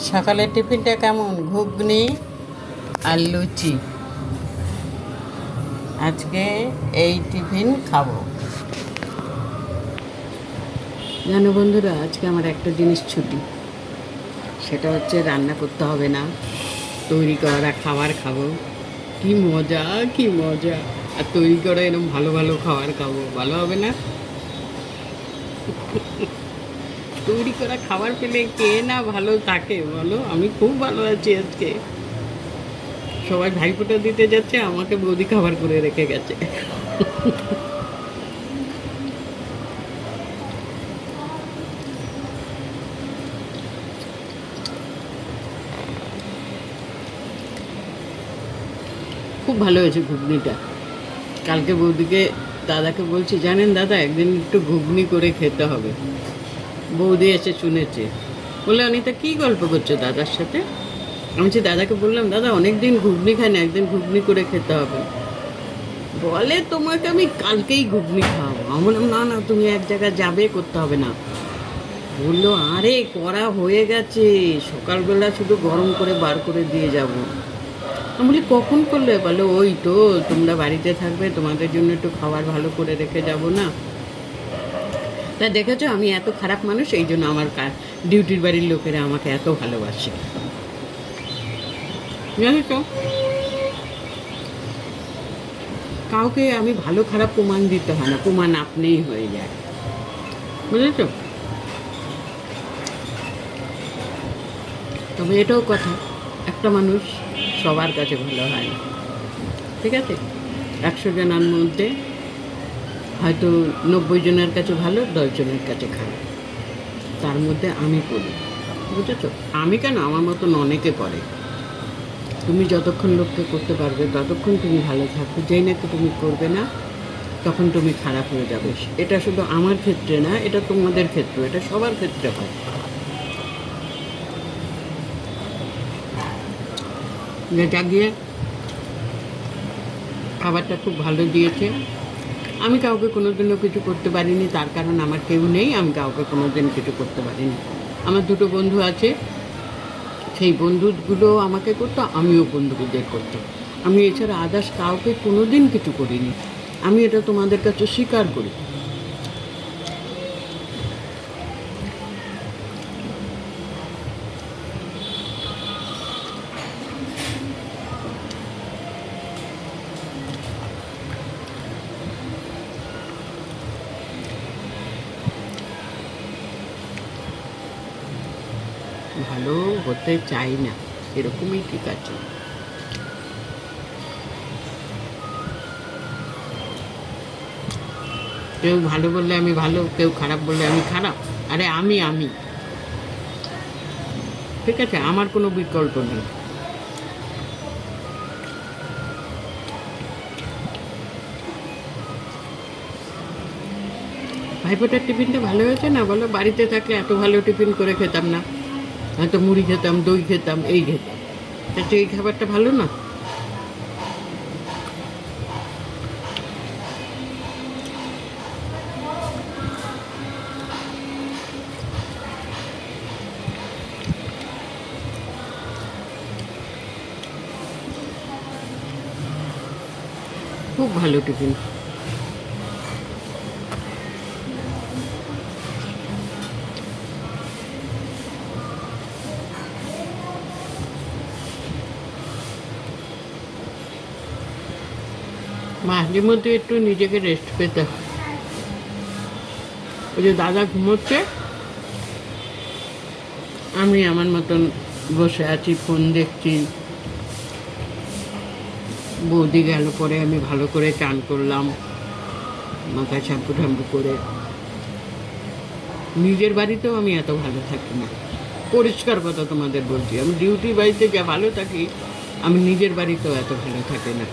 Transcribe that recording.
সকালের টিফিনটা কেমন? ঘুগনি আর লুচি। আজকে এই টিফিন খাব। জানো বন্ধুরা, আজকে আমার একটা জিনিস ছুটি। সেটা হচ্ছে রান্না করতে হবে না। তৈরি করা খাবার খাব। কি মজা কি মজা। আর তৈরি করা এরকম ভালো ভালো খাবার খাব। ভালো হবে না? তৈরি করা খাবার পেলে কে না ভালো থাকে বলো? আমি খুব ভালো আছি আজকে। সবাই ভাইফোঁটা দিতে যাচ্ছে, আমাকে বৌদি খাবার করে রেখে গেছে। খুব ভালো হয়েছে ঘুগনিটা। কালকে বৌদিকে দাদাকে বলছি, জানেন দাদা, একদিন একটু ঘুগনি করে খেতে হবে। বৌদি এসে শুনেছে। বলে, অনিতা, কী গল্প করছ দাদার সাথে? আমি বলছি, দাদাকে বললাম, দাদা অনেক দিন ঘুগনি খাই না, একদিন ঘুগনি করে খেতে হবে। বলে, তোমাকে আমি কালকেই ঘুগনি খাওয়াবো। আমি বললাম, না না, তুমি এক জায়গায় যাবে, করতে হবে না। বলল, আরে করা হয়ে গেছে। সকালবেলা শুধু গরম করে বার করে দিয়ে যাব। আমি বলি, কখন করলে? বলে, ওই তো, তোমরা বাড়িতে থাকবে, তোমাদের জন্য একটু খাবার ভালো করে রেখে যাব না। তা দেখেছ, আমি এত খারাপ মানুষ, এই জন্য আমার কাজ ডিউটির বাড়ির লোকেরা আমাকে এত ভালোবাসে। জানো তো, কাউকে আমি ভালো খারাপ প্রমাণ দিতে হয় না, প্রমাণ আপনিই হয়ে যায়। বুঝেছ তবে এটাও কথা, একটা মানুষ সবার কাছে ভালো হয় না। ঠিক আছে? একশো জনের মধ্যে হয়তো নব্বই জনের কাছে ভালো, দশ জনের কাছে খারাপ। তার মধ্যে আমি পড়ি। বুঝেছ? আমি কেন? আমার মতন অনেকে পড়ে তুমি যতক্ষণ লোককে করতে পারবে, ততক্ষণ তুমি ভালো থাকবে। যেই নাকি তুমি করবে না, তখন তুমি খারাপ হয়ে যাবে। এটা শুধু আমার ক্ষেত্রে না, এটা তোমাদের ক্ষেত্রে, এটা সবার ক্ষেত্রে হয়। যেটা গিয়ে খাবারটা খুব ভালো দিয়েছে। আমি কাউকে কোনো দিনও কিছু করতে পারিনি, তার কারণ আমার কেউ নেই, আমি কাউকে কোনো দিন কিছু করতে পারিনি। আমার দুটো বন্ধু আছে, সেই বন্ধুগুলো আমাকে করতো, আমিও বন্ধুদের করতাম আমি এছাড়া আদার্স কাউকে কোনো দিন কিছু করিনি। আমি এটা তোমাদের কাছে স্বীকার করি। ভালো হতে চাই না। এরকমই ঠিক আছে। কেউ ভালো বললে আমি ভালো, কেউ খারাপ বললে আমি খারাপ। আরে আমি আমি। ঠিক আছে, আমার কোনো বিকল্প নেই। ভাইফোঁটার টিফিনটা ভালো হয়েছে না? বলো, বাড়িতে থাকলে এত ভালো টিফিন করে খেতাম না। হয়তো মুড়ি খেতাম দই খেতাম এই খেতাম। এই খাবারটা ভালো না? খুব ভালো টিফিন। মাঝে মধ্যে একটু নিজেকে রেস্ট পেতে হয়। ওই যে দাদা ঘুমোচ্ছে, আমি আমার মতন বসে আছি ফোন দেখছি। বৌদি গেল পরে, আমি ভালো করে চান করলাম মাথায় শ্যাম্পু ঠ্যাম্পু করে। নিজের বাড়িতেও আমি এত ভালো থাকি না। পরিষ্কার কথা তোমাদের বলছি, আমি ডিউটি বাড়িতে যা ভালো থাকি, আমি নিজের বাড়িতেও এত ভালো থাকি না।